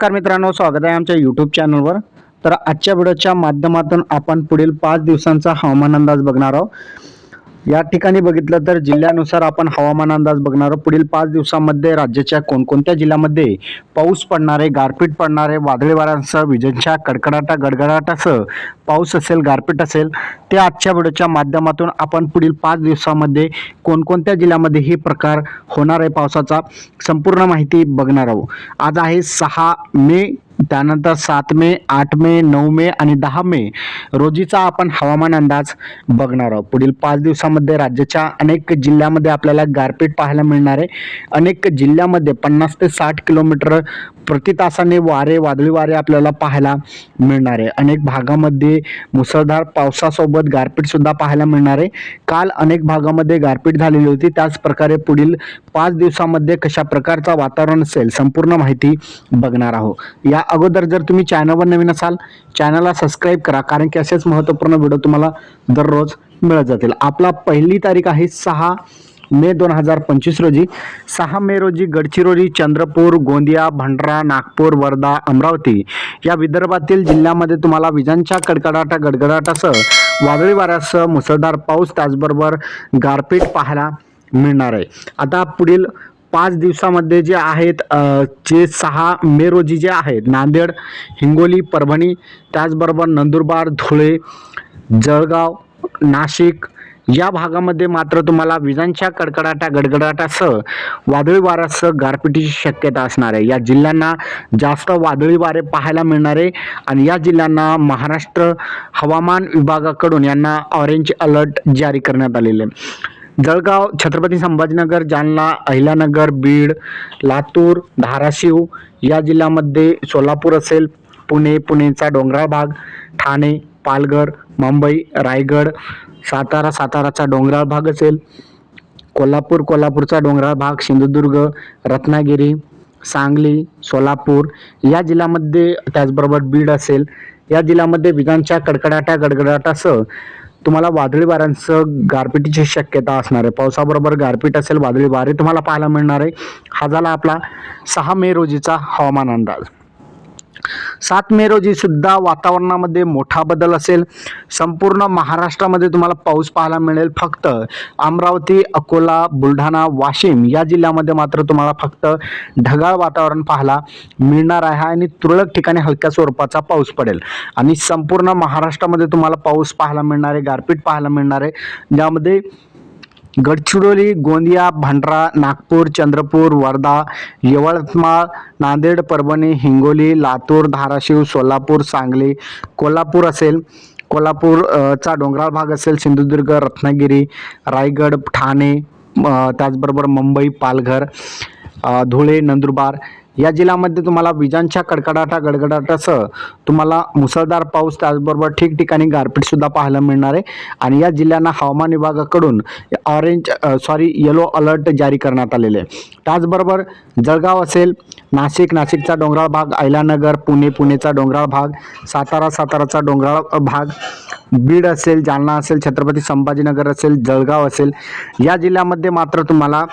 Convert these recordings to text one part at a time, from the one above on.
नमस्कार मित्रांनो स्वागत आहे आमच्या यूट्यूब चॅनलवर तर आजच्या व्हिडिओच्या माध्यमातून आपण पुढील पाच दिवसांचा हवामान अंदाज बघणार आहोत. या ठिकाणी बघितलं तर जिल्ह्यानुसार आपण हवामान अंदाज बघणार आहोत. पुढील पाच दिवसांमध्ये राज्याच्या कोणकोणत्या जिल्ह्यामध्ये पाऊस पडणार आहे गारपीट पडणार आहे? वादळी वाऱ्यांसह विजेंच्या कडकडाटा गडगडाटासह पाऊस असेल गारपीट असेल ते आजच्या व्हिडिओच्या माध्यमातून आपण पुढील पाच दिवसामध्ये कोणकोणत्या जिल्ह्यामध्ये हे प्रकार होणार आहे पावसाचा संपूर्ण माहिती बघणार आहोत. आज आहे सहा मे त्यानंतर सात मे आठ मे नऊ मे आणि दहा मे रोजीचा आपण हवामान अंदाज बघणार आहोत. पुढील पाच दिवसामध्ये राज्याच्या अनेक जिल्ह्यामध्ये आपल्याला गारपीट पाहायला मिळणार आहे. अनेक जिल्ह्यामध्ये पन्नास ते साठ किलोमीटर प्रति तासाने वारे वादळी वारे आपल्याला पाहायला मिळणार आहे. अनेक भागामध्ये मुसळधार पावसासोबत गारपीट सुद्धा पाहायला मिळणार आहे. काल अनेक भागामध्ये गारपीट झालेली होती. त्याचप्रकारे पुढील पाच दिवसामध्ये कशा प्रकारचा वातावरण असेल संपूर्ण माहिती बघणार आहोत. या अगोदर जर तुम्ही चॅनलवर नवीन असाल चॅनलला सबस्क्राईब करा कारण की असेच महत्त्वपूर्ण व्हिडिओ तुम्हाला दररोज मिळत जातील. आपला पहिली तारीख आहे सहा मे दोन हजार पंचवीस रोजी. सहा मे रोजी गडचिरोली चंद्रपूर गोंदिया भंडारा नागपूर वर्धा अमरावती या विदर्भातील जिल्ह्यामध्ये तुम्हाला विजांच्या कडकडाटा गडगडाटासह वादळी वाऱ्यासह मुसळधार पाऊस त्याचबरोबर गारपीट पाहायला मिळणार आहे. आता पुढील पाच दिवसामध्ये जे आहेत जे सहा मे रोजी जे आहेत नांदेड हिंगोली परभणी त्याचबरोबर नंदुरबार धुळे जळगाव नाशिक या भागामध्ये मात्र तुम्हाला विजांच्या कडकडाटा गडगडाटासह वादळी वाऱ्यासह गारपिटीची शक्यता असणार आहे. या जिल्ह्यांना जास्त वादळी वारे पाहायला मिळणार आहे आणि या जिल्ह्यांना महाराष्ट्र हवामान विभागाकडून यांना ऑरेंज अलर्ट जारी करण्यात आलेले आहे. जळगाव छत्रपती संभाजीनगर जालना अहिल्यानगर बीड लातूर धाराशिव या जिल्ह्यामध्ये सोलापूर असेल पुणे पुणेचा डोंगराळ भाग ठाणे पालघर मुंबई रायगड सातारा साताराचा डोंगराळ भाग असेल. कोल्हापूर कोल्हापूरचा डोंगराळ भाग सिंधुदुर्ग रत्नागिरी सांगली सोलापूर या जिल्ह्यामध्ये त्याचबरोबर बीड असेल. या जिल्ह्यामध्ये विजांच्या कडकडाटा गडगडाटासह तुम्हाला वादळी वाऱ्यांसह गारपिटीची शक्यता असणार आहे. पावसाबरोबर गारपीट असेल वादळी वारे तुम्हाला पाहायला मिळणार आहे. हा झाला आपला सहा मे रोजीचा हवामान अंदाज. सात मे रोजी सुद्धा वातावरणामध्ये मोठा बदल असेल. संपूर्ण महाराष्ट्रामध्ये तुम्हाला पाऊस पाहायला मिळेल फक्त अमरावती अकोला बुलढाणा वाशिम या जिल्ह्यामध्ये मात्र तुम्हाला फक्त ढगाळ वातावरण पाहायला मिळणार आहे आणि तुरळक ठिकाणी हलक्या स्वरूपाचा पाऊस पडेल. आणि संपूर्ण महाराष्ट्रामध्ये तुम्हाला पाऊस पाहायला मिळणार आहे गारपीट पाहायला मिळणार आहे. ज्यामध्ये गडचिरोली गोंदिया भंडारा नागपूर चंद्रपूर वर्धा यवतमाळ नांदेड परभणी हिंगोली लातूर धाराशिव सोलापूर सांगली कोल्हापूर असेल. कोल्हापूरचा डोंगराळ भाग असेल सिंधुदुर्ग रत्नागिरी रायगड ठाणे त्याचबरोबर मुंबई पालघर धुळे नंदुरबार. या जिल्ह्यामध्ये तुम्हाला विजांच्या कडकडाटा गडगडाटासह तुम्हाला मुसळधार पाऊस त्याचबरोबर ठिकठिकाणी गारपीटसुद्धा पाहायला मिळणार आहे. आणि या जिल्ह्यांना हवामान विभागाकडून ऑरेंज सॉरी येलो अलर्ट जारी करण्यात आलेले आहे. त्याचबरोबर जळगाव असेल नाशिक नाशिकचा डोंगराळ भाग अहिलानगर पुणे पुणेचा डोंगराळ भाग सातारा साताराचा डोंगराळ भाग बीड असेल जालना असेल छत्रपती संभाजीनगर असेल जळगाव असेल. या जिल्ह्यामध्ये मात्र तुम्हाला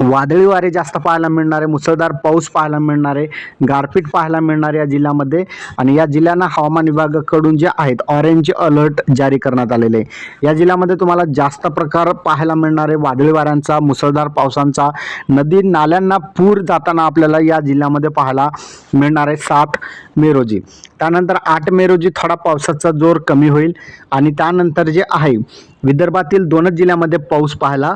वादळी वारे जास्त पाहायला मिळणार आहे मुसळधार पाऊस पाहायला मिळणार आहे गारपीट पाहायला मिळणार या जिल्ह्यामध्ये आणि या जिल्ह्यांना हवामान विभागाकडून जे आहेत ऑरेंज अलर्ट जारी करण्यात आलेले आहे. या जिल्ह्यामध्ये तुम्हाला जास्त प्रकार पाहायला मिळणार आहे वादळी वाऱ्यांचा मुसळधार पावसांचा नदी नाल्यांना पूर जाताना आपल्याला या जिल्ह्यामध्ये पाहायला मिळणार आहे सात मे रोजी त्यानंतर आठ मे रोजी थोडा पावसाचा जोर कमी होईल आणि त्यानंतर जे आहे विदर्भातील दोनच जिल्ह्यामध्ये पाऊस पाहायला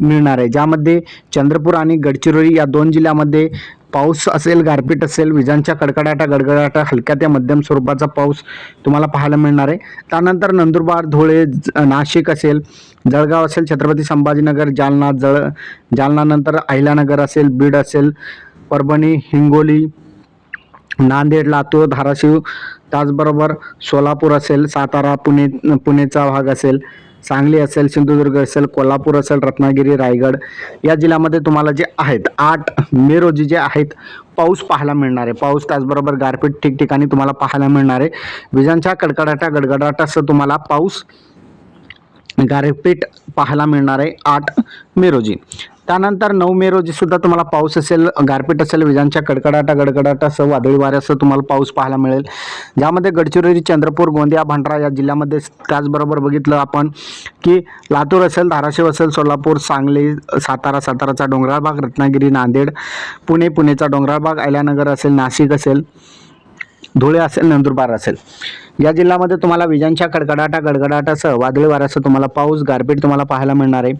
मिळणार आहे. ज्यामध्ये चंद्रपूर आणि गडचिरोली या दोन जिल्ह्यामध्ये पाऊस असेल गारपीट असेल विजांच्या कडकडाटा गडगडाटा हलक्या ते मध्यम स्वरूपाचा पाऊस तुम्हाला पाहायला मिळणार आहे. त्यानंतर नंदुरबार धुळे नाशिक असेल जळगाव असेल छत्रपती संभाजीनगर जालना जळ जालनानंतर अहिल्यानगर असेल बीड असेल परभणी हिंगोली नांदेड लातूर धाराशिव त्याचबरोबर सोलापूर असेल सातारा पुणे पुणेचा भाग असेल. सांगली असेल सिंधुदुर्ग असेल कोल्हापूर असेल रत्नागिरी रायगड या जिल्ह्यामध्ये तुम्हाला जे आहेत आठ मे रोजी जे आहेत पाऊस पाहायला मिळणार आहे. पाऊस त्याचबरोबर गारपीट ठिकठिकाणी तुम्हाला पाहायला मिळणार आहे. विजांच्या कडकडाटा गडगडाटासह तुम्हाला पाऊस गारपीट पाहायला मिळणार आहे आठ मे रोजी. त्यानंतर नऊ मे रोजी सुद्धा तुम्हाला पाऊस असेल गारपीट असेल विजांच्या कडकडाटा गडगडाटासह वादळी वाऱ्यासह तुम्हाला पाऊस पाहायला मिळेल. ज्यामध्ये गडचिरोली चंद्रपूर गोंदिया भंडारा या जिल्ह्यामध्ये त्याचबरोबर बघितलं आपण की लातूर असेल धाराशिव असेल सोलापूर सांगली सातारा साताराचा डोंगराळ भाग रत्नागिरी नांदेड पुणे पुणेचा डोंगराळ भाग अहिल्यानगर असेल नाशिक असेल धुळे असेल नंदुरबार असेल. या जिल्ह्यामध्ये तुम्हाला विजांच्या कडकडाटा गडगडाटासह वादळी वाऱ्यासह तुम्हाला पाऊस गारपीट तुम्हाला पाहायला मिळणार आहे.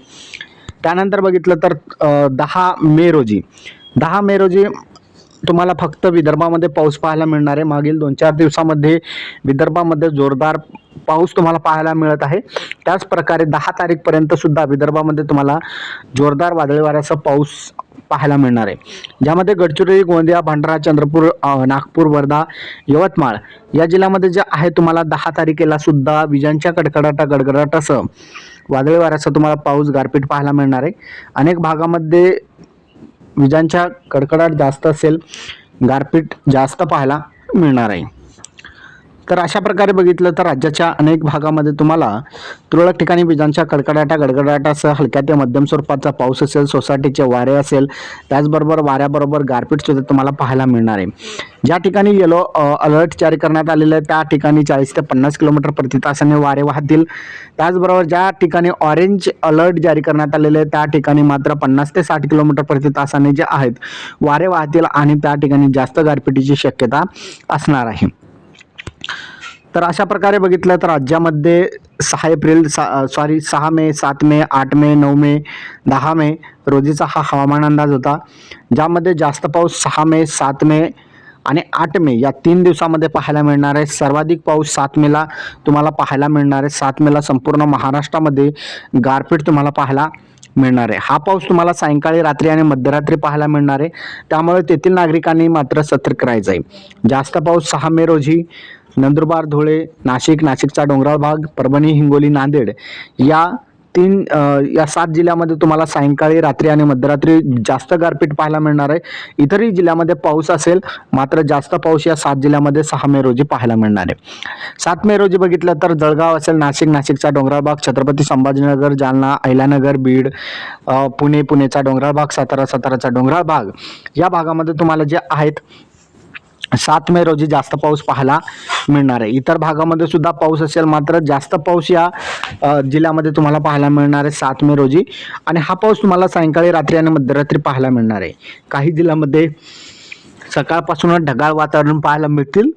त्यानंतर बघितलं तर दहा मे रोजी. दहा मे रोजी तुम्हाला फक्त विदर्भामध्ये पाऊस पाहायला मिळणार आहे. मागील दोन चार दिवसामध्ये विदर्भामध्ये जोरदार पाऊस तुम्हाला पाहायला मिळत आहे. त्याच प्रकारे दहा तारीखपर्यंत सुद्धा विदर्भामध्ये तुम्हाला जोरदार वादळी वाऱ्याचा पाऊस पाहायला मिळणार आहे. ज्यामध्ये गडचिरोली गोंदिया भंडारा चंद्रपूर नागपूर वर्धा यवतमाळ या जिल्ह्यामध्ये जे आहे तुम्हाला दहा तारखेला सुद्धा विजांच्या कडकडाटा गडगडाटासह वादळी वाऱ्याचा तुम्हाला पाऊस गारपीट पाहायला मिळणार आहे. अनेक भागामध्ये विजांच्या कडकडाट जास्त असेल गारपीट जास्त पाहायला मिळणार आहे. तर अशा प्रकारे बघितलं तर राज्याच्या अनेक भागामध्ये तुम्हाला तुरळक ठिकाणी विजांच्या कडकडाटा गडगडाटासह हलक्या ते मध्यम स्वरूपाचा पाऊस असेल सोसायटीचे वारे असेल त्याचबरोबर वाऱ्याबरोबर गारपीट सुद्धा तुम्हाला पाहायला मिळणार आहे. ज्या ठिकाणी येलो अलर्ट जारी करण्यात आलेलं आहे त्या ठिकाणी चाळीस ते पन्नास किलोमीटर प्रति तासाने वारे वाहतील. त्याचबरोबर ज्या ठिकाणी ऑरेंज अलर्ट जारी करण्यात आलेले आहे त्या ठिकाणी मात्र पन्नास ते साठ किलोमीटर प्रति तासाने जे आहेत वारे वाहतील आणि त्या ठिकाणी जास्त गारपिटीची शक्यता असणार आहे. तर अशा प्रकारे बघितलं तर राज्यामध्ये सहा एप्रिल सा सॉरी सहा मे सात मे आठ मे नऊ मे दहा मे रोजीचा हा हवामान अंदाज होता ज्यामध्ये जास्त पाऊस सहा मे सात मे आणि आठ मे या तीन दिवसामध्ये पाहायला मिळणार आहे. सर्वाधिक पाऊस सात मेला तुम्हाला पाहायला मिळणार आहे. सात मेला संपूर्ण महाराष्ट्रामध्ये गारपीट तुम्हाला पाहायला मिळणार आहे. हा पाऊस तुम्हाला सायंकाळी रात्री आणि मध्यरात्री पाहायला मिळणार आहे. त्यामुळे तेथील नागरिकांनी मात्र सतर्क राहायचं आहे. जास्त पाऊस सहा मे रोजी नंदुरबार धुळे नाशिक नाशिकचा डोंगराळ भाग परभणी हिंगोली नांदेड या तीन या सात जिल्ह्यामध्ये तुम्हाला सायंकाळी रात्री आणि मध्यरात्री जास्त गारपीट पाहायला मिळणार आहे. इतरही जिल्ह्यामध्ये पाऊस असेल मात्र जास्त पाऊस या सात जिल्ह्यामध्ये सहा मे रोजी पाहायला मिळणार आहे. सात मे रोजी बघितलं तर जळगाव असेल नाशिक नाशिकचा डोंगराळ भाग छत्रपती संभाजीनगर जालना ऐलानगर बीड पुणे पुणेचा डोंगराळ भाग सातारा साताराचा डोंगराळ भाग. या भागामध्ये तुम्हाला जे आहेत सात मे रोजी जास्त पाऊस पाहायला मिळणार आहे. इतर भागामध्ये सुद्धा पाऊस असेल मात्र जास्त पाऊस या जिल्ह्यामध्ये तुम्हाला पाहायला मिळणार आहे सात मे रोजी. आणि हा पाऊस तुम्हाला सायंकाळी रात्री आणि मध्यरात्री पाहायला मिळणार आहे. काही जिल्ह्यामध्ये सकाळपासूनच ढगाळ वातावरण पाहायला मिळतील.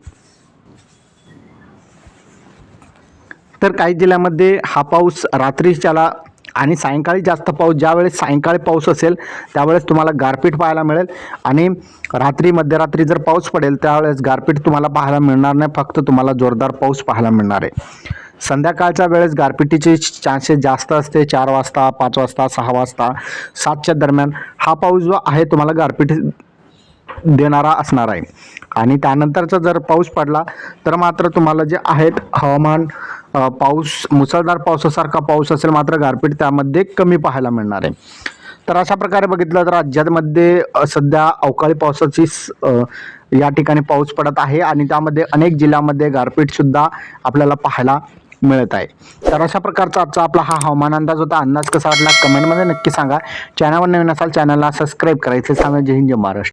तर काही जिल्ह्यामध्ये हा पाऊस रात्रीच्याला आणि सायंकाळी जास्त पाऊस ज्यावेळेस सायंकाळी पाऊस असेल त्यावेळेस तुम्हाला गारपीट पाहायला मिळेल. आणि रात्री मध्यरात्री जर पाऊस पडेल त्यावेळेस गारपीट तुम्हाला पाहायला मिळणार नाही. फक्त तुम्हाला जोरदार पाऊस पाहायला मिळणार आहे. संध्याकाळच्या वेळेस गारपिटीचे चान्सेस जास्त असते. चार वाजता पाच वाजता सहा वाजता सातच्या दरम्यान हा पाऊस जो आहे तुम्हाला गारपीट देणारा असणार आहे. आणि त्यानंतरचा जर पाऊस पडला तर मात्र तुम्हाला जे आहेत हवामान पाऊस मुसळधार पावसासारखा पाऊस असेल मात्र गारपीट त्यामध्ये कमी पाहायला मिळणार आहे. तर अशा प्रकारे बघितलं तर राज्यामध्ये सध्या अवकाळी पावसाची स- या ठिकाणी पाऊस पडत आहे आणि त्यामध्ये अनेक जिल्ह्यामध्ये गारपीटसुद्धा आपल्याला पाहायला मिळत आहे. तर अशा प्रकारचा आजचा आपला हा हवामान अंदाज होता. अंदाज कसा वाटला? कमेंटमध्ये नक्की सांगा. चॅनलवर नवीन असाल चॅनलला सबस्क्राईब करायचं सांगा जय हिंद जय महाराष्ट्र.